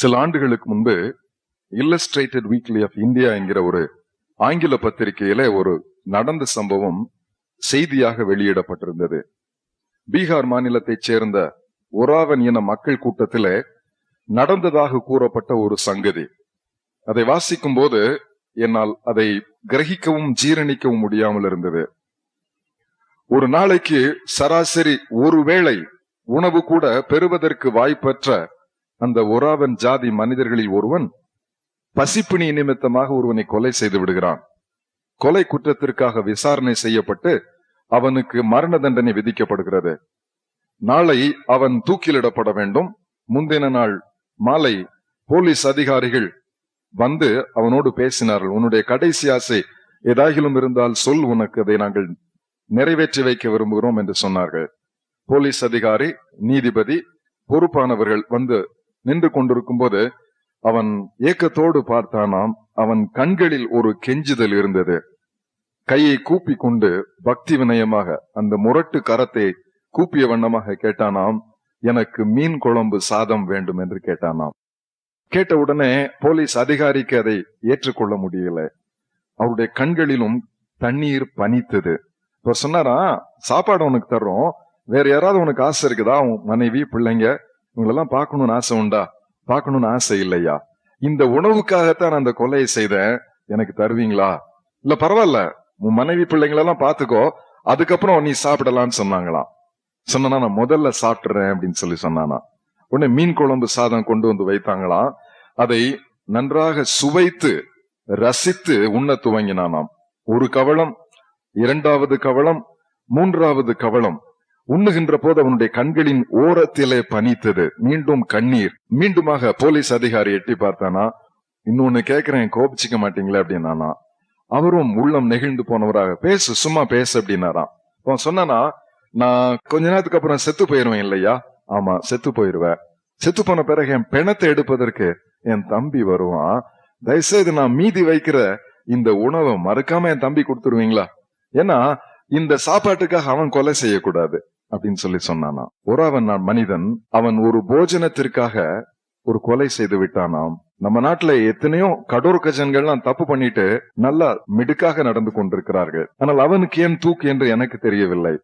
சில ஆண்டுகளுக்கு முன்பு இல்லஸ்ட்ரேட்டட் வீக்லி ஆஃப் இந்தியா என்கிற ஒரு ஆங்கில பத்திரிகையில ஒரு நடந்த சம்பவம் செய்தியாக வெளியிடப்பட்டிருந்தது. பீகார் மாநிலத்தைச் சேர்ந்த ஒராவன் இன மக்கள் கூட்டத்தில் நடந்ததாக கூறப்பட்ட ஒரு சங்கதி. அதை வாசிக்கும் போது என்னால் அதை கிரகிக்கவும் ஜீரணிக்கவும் முடியாமல் இருந்தது. ஒரு நாளைக்கு சராசரி ஒருவேளை உணவு கூட பெறுவதற்கு வாய்ப்பற்ற அந்த ஒராவன் ஜாதி மனிதர்களில் ஒருவன் பசிப்பிணி நிமித்தமாக ஒருவனை கொலை செய்து விடுகிறான். கொலை குற்றத்திற்காக விசாரணை செய்யப்பட்டு அவனுக்கு மரண தண்டனை விதிக்கப்படுகிறது. நாளை அவன் தூக்கிலிடப்பட வேண்டும். முந்தின நாள் மாலை போலீஸ் அதிகாரிகள் வந்து அவனோடு பேசினார்கள். உன்னுடைய கடைசி ஆசை ஏதாகிலும் இருந்தால் சொல் உனக்கு அதை நாங்கள் நிறைவேற்றி வைக்க விரும்புகிறோம் என்று சொன்னார்கள். போலீஸ் அதிகாரி நீதிபதி பொறுப்பானவர்கள் வந்து நின்று கொண்டிருக்கும் போது அவன் ஏக்கத்தோடு பார்த்தானாம் அவன் கண்களில் ஒரு கெஞ்சுதல் இருந்தது. கையை கூப்பி கொண்டு பக்தி வினயமாக அந்த முரட்டு கரத்தை கூப்பிய வண்ணமாக கேட்டானாம் எனக்கு மீன் குழம்பு சாதம் வேண்டும் என்று கேட்டானாம். கேட்ட உடனே போலீஸ் அதிகாரிக்கு அதை ஏற்றுக்கொள்ள முடியல. அவருடைய கண்களிலும் தண்ணீர் பனித்தது. இப்ப சொன்னாரா சாப்பாடு உனக்கு தர்றோம். வேற யாராவது உனக்கு ஆசை இருக்குதா? உன் மனைவி பிள்ளைங்க இவங்களெல்லாம் பார்க்கணும்னு ஆசை உண்டா? பார்க்கணும்னு ஆசை இல்லையா? இந்த உணவுக்காகத்தான் நான் அந்த கொலையை செய்தேன். எனக்கு தருவீங்களா? இல்ல பரவாயில்ல. உன் மனைவி பிள்ளைங்களெல்லாம் பாத்துக்கோ அதுக்கப்புறம் நீ சாப்பிடலாம்னு சொன்னாங்களாம். சொன்னா நான் முதல்ல சாப்பிட்றேன் அப்படின்னு சொல்லி சொன்னானா. உடனே மீன் குழம்பு சாதம் கொண்டு வந்து வைத்தாங்களாம். அதை நன்றாக சுவைத்து ரசித்து உண்ண துவங்கினானாம். ஒரு கவளம் இரண்டாவது கவளம் மூன்றாவது கவளம் உண்ணுகின்ற போது அவனுடைய கண்களின் ஓரத்திலே பனித்தது. மீண்டும் கண்ணீர். மீண்டுமாக போலீஸ் அதிகாரி எட்டி பார்த்தானா இன்னொன்னு கேக்குறேன் கோபிச்சுக்க மாட்டீங்களே அப்படின்னானா அவரும் உள்ளம் நெகிழ்ந்து போனவராக பேசு சும்மா பேசு அப்படின்னாராம் அவன் சொன்னானா நான் கொஞ்ச நேரத்துக்கு அப்புறம் செத்து போயிருவேன் இல்லையா? ஆமா செத்து போயிருவேன் செத்து போன பிறகு என் பிணத்தை எடுப்பதற்கு என் தம்பி வருவான். தயவுசெய்து நான் மீதி வைக்கிற இந்த உணவை மறக்காம என் தம்பி கொடுத்துருவீங்களா? ஏன்னா இந்த சாப்பாட்டுக்காக அவன் கொலை செய்யக்கூடாது. அப்படின்னு சொல்லி சொன்னானா. ஒரு அவன் நான் மனிதன் அவன் ஒரு போஜனத்திற்காக ஒரு கொலை செய்து விட்டானாம். நம்ம நாட்டுல எத்தனையோ கடோர் கஜன்கள்லாம் தப்பு பண்ணிட்டு நல்லா மிடுக்காக நடந்து கொண்டிருக்கிறார்கள். ஆனால் அவனுக்கு ஏன் தூக்கு என்று எனக்கு தெரியவில்லை.